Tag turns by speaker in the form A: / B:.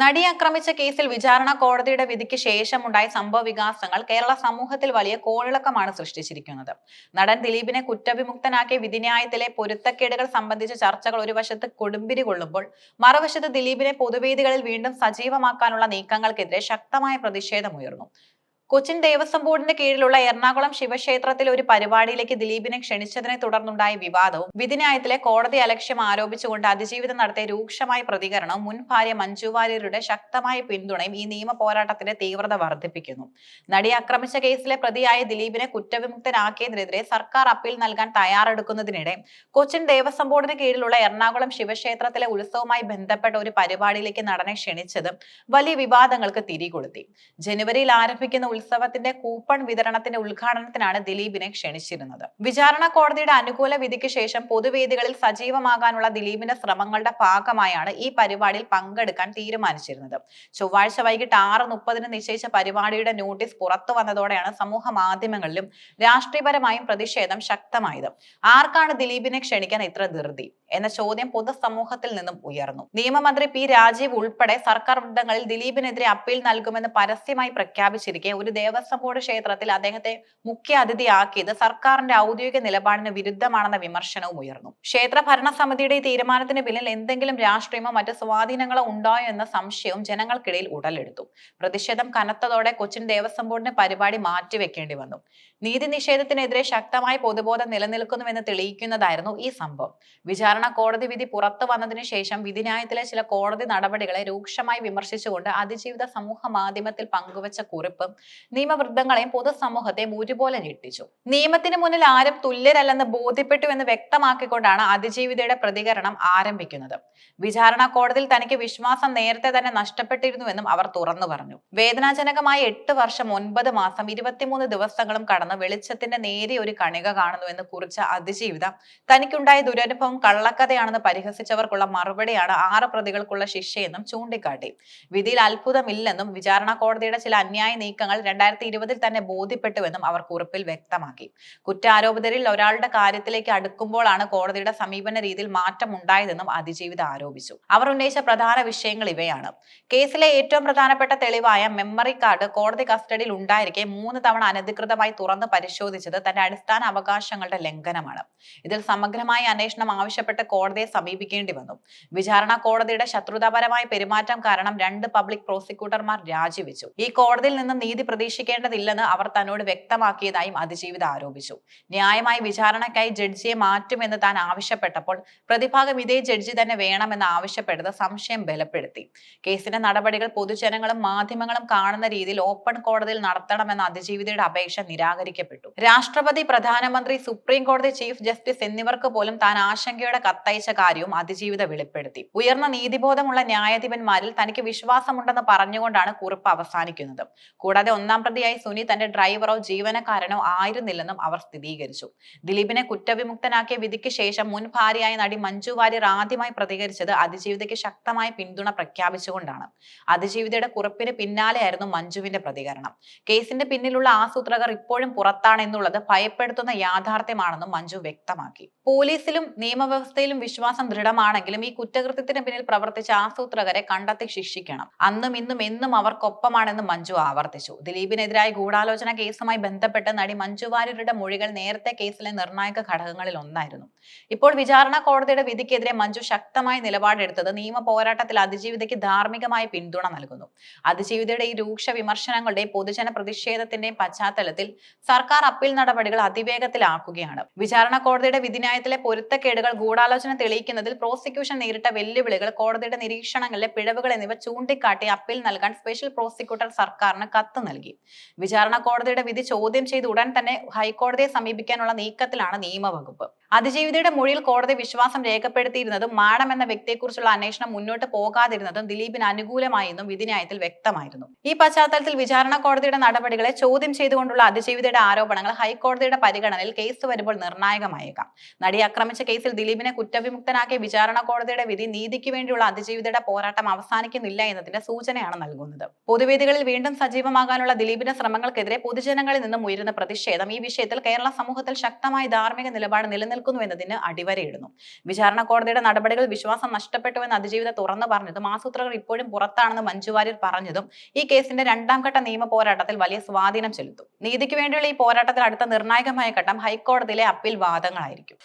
A: നടി ആക്രമിച്ച കേസിൽ വിചാരണ കോടതിയുടെ വിധിക്ക് ശേഷമുണ്ടായ സംഭവ വികാസങ്ങൾ കേരള സമൂഹത്തിൽ വലിയ കോളിളക്കമാണ് സൃഷ്ടിച്ചിരിക്കുന്നത്. നടൻ ദിലീപിനെ കുറ്റവിമുക്തനാക്കിയ വിധിന്യായത്തിലെ പൊരുത്തക്കേടുകൾ സംബന്ധിച്ച ചർച്ചകൾ ഒരു വശത്ത് കൊടുമ്പിരി കൊള്ളുമ്പോൾ മറുവശത്ത് ദിലീപിനെ പൊതുവേദികളിൽ വീണ്ടും സജീവമാക്കാനുള്ള നീക്കങ്ങൾക്കെതിരെ ശക്തമായ പ്രതിഷേധമുയർന്നു. കൊച്ചിൻ ദേവസ്വം ബോർഡിന്റെ കീഴിലുള്ള എറണാകുളം ശിവക്ഷേത്രത്തിലെ ഒരു പരിപാടിയിലേക്ക് ദിലീപിനെ ക്ഷണിച്ചതിനെ തുടർന്നുണ്ടായ വിവാദവും വിധിന്യായത്തിലെ കോടതി അലക്ഷ്യം ആരോപിച്ചുകൊണ്ട് അതിജീവിതം നടത്തിയ രൂക്ഷമായ പ്രതികരണവും മുൻ ഭാര്യ മഞ്ജു വാര്യരുടെ ശക്തമായ പിന്തുണയും ഈ നിയമ പോരാട്ടത്തിന്റെ തീവ്രത വർദ്ധിപ്പിക്കുന്നു. നടി ആക്രമിച്ച കേസിലെ പ്രതിയായ ദിലീപിനെ കുറ്റവിമുക്തനാക്കിയതിനെതിരെ സർക്കാർ അപ്പീൽ നൽകാൻ തയ്യാറെടുക്കുന്നതിനിടെ കൊച്ചിൻ ദേവസ്വം ബോർഡിന് കീഴിലുള്ള എറണാകുളം ശിവക്ഷേത്രത്തിലെ ഉത്സവവുമായി ബന്ധപ്പെട്ട ഒരു പരിപാടിയിലേക്ക് നടനെ ക്ഷണിച്ചത് വലിയ വിവാദങ്ങൾക്ക് തിരികൊളുത്തി. ജനുവരിയിൽ ആരംഭിക്കുന്ന ഉത്സവത്തിന്റെ കൂപ്പൺ വിതരണത്തിന്റെ ഉദ്ഘാടനത്തിനാണ് ദിലീപിനെ ക്ഷണിച്ചിരുന്നത്. വിചാരണ കോടതിയുടെ അനുകൂല വിധിക്ക് ശേഷം പൊതുവേദികളിൽ സജീവമാകാനുള്ള ദിലീപിന്റെ ശ്രമങ്ങളുടെ ഭാഗമായാണ് ഈ പരിപാടിയിൽ പങ്കെടുക്കാൻ തീരുമാനിച്ചിരുന്നത്. ചൊവ്വാഴ്ച വൈകിട്ട് ആറ് മുപ്പതിന് നിശ്ചയിച്ച പരിപാടിയുടെ നോട്ടീസ് പുറത്തു വന്നതോടെയാണ് സമൂഹ മാധ്യമങ്ങളിലും രാഷ്ട്രീയപരമായും പ്രതിഷേധം ശക്തമായത്. ആർക്കാണ് ദിലീപിനെ ക്ഷണിക്കാൻ ഇത്ര ധൃതി? എന്ന ചോദ്യം പൊതുസമൂഹത്തിൽ നിന്നും ഉയർന്നു. നിയമമന്ത്രി പി രാജീവ് ഉൾപ്പെടെ സർക്കാർ വൃത്തങ്ങളിൽ ദിലീപിനെതിരെ അപ്പീൽ നൽകുമെന്ന് പരസ്യമായി പ്രഖ്യാപിച്ചിരിക്കെ ഒരു ദേവസ്വം ബോർഡ് ക്ഷേത്രത്തിൽ അദ്ദേഹത്തെ മുഖ്യ അതിഥിയാക്കിയത് സർക്കാരിന്റെ ഔദ്യോഗിക നിലപാടിന് വിരുദ്ധമാണെന്ന വിമർശനവും ഉയർന്നു. ക്ഷേത്ര ഭരണസമിതിയുടെ ഈ തീരുമാനത്തിന് പിന്നിൽ എന്തെങ്കിലും രാഷ്ട്രീയമോ മറ്റ് സ്വാധീനങ്ങളോ ഉണ്ടായോ എന്ന സംശയവും ജനങ്ങൾക്കിടയിൽ ഉടലെടുത്തു. പ്രതിഷേധം കനത്തതോടെ കൊച്ചിൻ ദേവസ്വം ബോർഡിന് പരിപാടി മാറ്റിവെക്കേണ്ടി വന്നു. നീതി നിഷേധത്തിനെതിരെ ശക്തമായ പൊതുബോധം നിലനിൽക്കുന്നുവെന്ന് തെളിയിക്കുന്നതായിരുന്നു ഈ സംഭവം. വിചാരണ കോടതി വിധി പുറത്തു വന്നതിന് ശേഷം വിധിന്യായത്തിലെ ചില കോടതി നടപടികളെ രൂക്ഷമായി വിമർശിച്ചുകൊണ്ട് അതിജീവിത സമൂഹ മാധ്യമത്തിൽ പങ്കുവച്ച കുറിപ്പ് നിയമവൃദ്ധങ്ങളെയും പൊതുസമൂഹത്തെ ഒരുപോലെ ഞെട്ടിച്ചു. നിയമത്തിന് മുന്നിൽ ആരും തുല്യരല്ലെന്ന് ബോധ്യപ്പെട്ടു എന്ന് വ്യക്തമാക്കിക്കൊണ്ടാണ് അതിജീവിതയുടെ പ്രതികരണം ആരംഭിക്കുന്നത്. വിചാരണ കോടതിയിൽ തനിക്ക് വിശ്വാസം നേരത്തെ തന്നെ നഷ്ടപ്പെട്ടിരുന്നുവെന്നും അവർ തുറന്നു പറഞ്ഞു. വേദനാജനകമായ എട്ട് വർഷം ഒൻപത് മാസം ഇരുപത്തിമൂന്ന് ദിവസങ്ങളും കടന്ന് വെളിച്ചത്തിന്റെ നേരിയ ഒരു കണിക കാണുന്നുവെന്ന് കുറിച്ച അതിജീവിത തനിക്കുണ്ടായ ദുരനുഭവം കള്ളക്കഥയാണെന്ന് പരിഹസിച്ചവർക്കുള്ള മറുപടിയാണ് ആറ് പ്രതികൾക്കുള്ള ശിക്ഷയെന്നും ചൂണ്ടിക്കാട്ടി. വിധിയിൽ അത്ഭുതമില്ലെന്നും വിചാരണ കോടതിയുടെ ചില അന്യായ നീക്കങ്ങൾ രണ്ടായിരത്തി ഇരുപതിൽ തന്നെ ബോധ്യപ്പെട്ടുവെന്നും അവർ കുറിപ്പിൽ വ്യക്തമാക്കി. കുറ്റാരോപിതരിൽ ഒരാളുടെ കാര്യത്തിലേക്ക് അടുക്കുമ്പോഴാണ് കോടതിയുടെ സമീപന രീതിയിൽ മാറ്റം ഉണ്ടായതെന്നും അതിജീവിത ആരോപിച്ചു. അവർ ഉന്നയിച്ച പ്രധാന വിഷയങ്ങൾ ഇവയാണ്. കേസിലെ ഏറ്റവും പ്രധാനപ്പെട്ട തെളിവായ മെമ്മറി കാർഡ് കോടതി കസ്റ്റഡിയിൽ ഉണ്ടായിരിക്കെ മൂന്ന് തവണ അനധികൃതമായി തുറന്ന് പരിശോധിച്ചത് തന്റെ അടിസ്ഥാന അവകാശങ്ങളുടെ ലംഘനമാണ്. ഇതിൽ സമഗ്രമായ അന്വേഷണം ആവശ്യപ്പെട്ട് കോടതിയെ സമീപിക്കേണ്ടി വന്നു. വിചാരണ കോടതിയുടെ ശത്രുതാപരമായ പെരുമാറ്റം കാരണം രണ്ട് പബ്ലിക് പ്രോസിക്യൂട്ടർമാർ രാജിവെച്ചു. ഈ കോടതിയിൽ നിന്ന് നീതി പ്രതീക്ഷിക്കേണ്ടതില്ലെന്ന് അവർ തന്നോട് വ്യക്തമാക്കിയതായും അതിജീവിത ആരോപിച്ചു. ന്യായമായ വിചാരണയ്ക്കായി ജഡ്ജിയെ മാറ്റുമെന്ന് താൻ ആവശ്യപ്പെട്ടപ്പോൾ പ്രതിഭാഗം ഇതേ ജഡ്ജി തന്നെ വേണമെന്ന് ആവശ്യപ്പെട്ടത് സംശയം ബലപ്പെടുത്തി. കേസിന്റെ നടപടികൾ പൊതുജനങ്ങളും മാധ്യമങ്ങളും കാണുന്ന രീതിയിൽ ഓപ്പൺ കോടതിയിൽ നടത്തണമെന്ന അതിജീവിതയുടെ അപേക്ഷ നിരാകരിക്കപ്പെട്ടു. രാഷ്ട്രപതി പ്രധാനമന്ത്രി സുപ്രീം കോടതി ചീഫ് ജസ്റ്റിസ് എന്നിവർക്ക് പോലും താൻ ആശങ്കയുടെ കത്തയച്ച കാര്യവും അതിജീവിത വെളിപ്പെടുത്തി. ഉയർന്ന നീതിബോധമുള്ള ന്യായാധിപന്മാരിൽ തനിക്ക് വിശ്വാസമുണ്ടെന്ന് പറഞ്ഞുകൊണ്ടാണ് കുറിപ്പ് അവസാനിക്കുന്നത്. കൂടാതെ ഒന്നാം പ്രതിയായി സുനി തന്റെ ഡ്രൈവറോ ജീവനക്കാരനോ ആയിരുന്നില്ലെന്നും അവർ സ്ഥിരീകരിച്ചു. ദിലീപിനെ കുറ്റവിമുക്തനാക്കിയ വിധിക്ക് ശേഷം മുൻ ഭാര്യയായ നടി മഞ്ജു വാര്യർ ആദ്യമായി പ്രതികരിച്ചത് അതിജീവിതയ്ക്ക് ശക്തമായ പിന്തുണ പ്രഖ്യാപിച്ചുകൊണ്ടാണ്. അതിജീവിതയുടെ കുറിപ്പിന് പിന്നാലെയായിരുന്നു മഞ്ജുവിന്റെ പ്രതികരണം. കേസിന്റെ പിന്നിലുള്ള ആസൂത്രകർ ഇപ്പോഴും പുറത്താണെന്നുള്ളത് ഭയപ്പെടുത്തുന്ന യാഥാർത്ഥ്യമാണെന്നും മഞ്ജു വ്യക്തമാക്കി. പോലീസിലും നിയമവ്യവസ്ഥയിലും വിശ്വാസം ദൃഢമാണെങ്കിലും ഈ കുറ്റകൃത്യത്തിന് പിന്നിൽ പ്രവർത്തിച്ച ആസൂത്രകരെ കണ്ടെത്തി ശിക്ഷിക്കണം. അന്നും ഇന്നും എന്നും അവർക്കൊപ്പമാണെന്ന് മഞ്ജു ആവർത്തിച്ചു. ദിലീപിനെതിരായ ഗൂഢാലോചന കേസുമായി ബന്ധപ്പെട്ട് നടി മഞ്ജു വാര്യരുടെ മൊഴികൾ നേരത്തെ കേസിലെ നിർണായക ഘടകങ്ങളിൽ ഒന്നായിരുന്നു. ഇപ്പോൾ വിചാരണ കോടതിയുടെ വിധിക്കെതിരെ മഞ്ജു ശക്തമായ നിലപാടെടുത്തത് നിയമ പോരാട്ടത്തിൽ അതിജീവിതയ്ക്ക് ധാർമ്മികമായ പിന്തുണ നൽകുന്നു. അതിജീവിതയുടെ ഈ രൂക്ഷ വിമർശനങ്ങളുടെ പൊതുജന പ്രതിഷേധത്തിന്റെയും പശ്ചാത്തലത്തിൽ സർക്കാർ അപ്പീൽ നടപടികൾ അതിവേഗത്തിലാക്കുകയാണ്. വിചാരണ കോടതിയുടെ വിധിന്യായത്തിലെ പൊരുത്തക്കേടുകൾ ഗൂഢാലോചന തെളിയിക്കുന്നതിൽ പ്രോസിക്യൂഷൻ നേരിട്ട വെല്ലുവിളികൾ കോടതിയുടെ നിരീക്ഷണങ്ങളിലെ പിഴവുകൾ എന്നിവ ചൂണ്ടിക്കാട്ടി അപ്പീൽ നൽകാൻ സ്പെഷ്യൽ പ്രോസിക്യൂട്ടർ സർക്കാരിന് കത്ത് നൽകി. വിചാരണ കോടതിയുടെ വിധി ചോദ്യം ചെയ്ത് ഉടൻ തന്നെ ഹൈക്കോടതിയെ സമീപിക്കാനുള്ള നീക്കത്തിലാണ് നിയമവകുപ്പ്. അതിജീവിതയുടെ മൊഴിയിൽ കോടതി വിശ്വാസം രേഖപ്പെടുത്തിയിരുന്നതും മാഡം എന്ന വ്യക്തിയെക്കുറിച്ചുള്ള അന്വേഷണം മുന്നോട്ട് പോകാതിരുന്നതും ദിലീപിന് അനുകൂലമായെന്നും വിധിന്യായത്തിൽ വ്യക്തമായിരുന്നു. ഈ പശ്ചാത്തലത്തിൽ വിചാരണ കോടതിയുടെ നടപടികളെ ചോദ്യം ചെയ്തുകൊണ്ടുള്ള അതിജീവിതയുടെ ആരോപണങ്ങൾ ഹൈക്കോടതിയുടെ പരിഗണനയിൽ കേസ് വരുമ്പോൾ നിർണായകമായേക്കാം. നടി ആക്രമിച്ച കേസിൽ ദിലീപിനെ കുറ്റവിമുക്തനാക്കിയ വിചാരണ കോടതിയുടെ വിധി നീതിക്ക് വേണ്ടിയുള്ള അതിജീവിതയുടെ പോരാട്ടം അവസാനിക്കുന്നില്ല എന്നതിന്റെ സൂചനയാണ് നൽകുന്നത്. പൊതുവേദികളിൽ വീണ്ടും സജീവമാകാനുള്ള ദിലീപിന്റെ ശ്രമങ്ങൾക്കെതിരെ പൊതുജനങ്ങളിൽ നിന്നും ഉയരുന്ന പ്രതിഷേധം ഈ വിഷയത്തിൽ കേരള സമൂഹത്തിൽ ശക്തമായ ധാർമ്മിക നിലപാട് നിലനിൽക്കും നിലനിൽക്കുന്നു എന്നതിന് അടിവരയിടുന്നു. വിചാരണ കോടതിയുടെ നടപടികൾ വിശ്വാസം നഷ്ടപ്പെട്ടുവെന്ന് അതിജീവിത തുറന്നു പറഞ്ഞതും ആസൂത്രകർ ഇപ്പോഴും പുറത്താണെന്ന് മഞ്ജു വാര്യർ പറഞ്ഞതും ഈ കേസിന്റെ രണ്ടാം ഘട്ട നിയമ പോരാട്ടത്തിൽ വലിയ സ്വാധീനം ചെലുത്തും. നീതിക്ക് വേണ്ടിയുള്ള ഈ പോരാട്ടത്തിൽ അടുത്ത നിർണായകമായ ഘട്ടം ഹൈക്കോടതിയിലെ അപ്പീൽ വാദങ്ങളായിരിക്കും.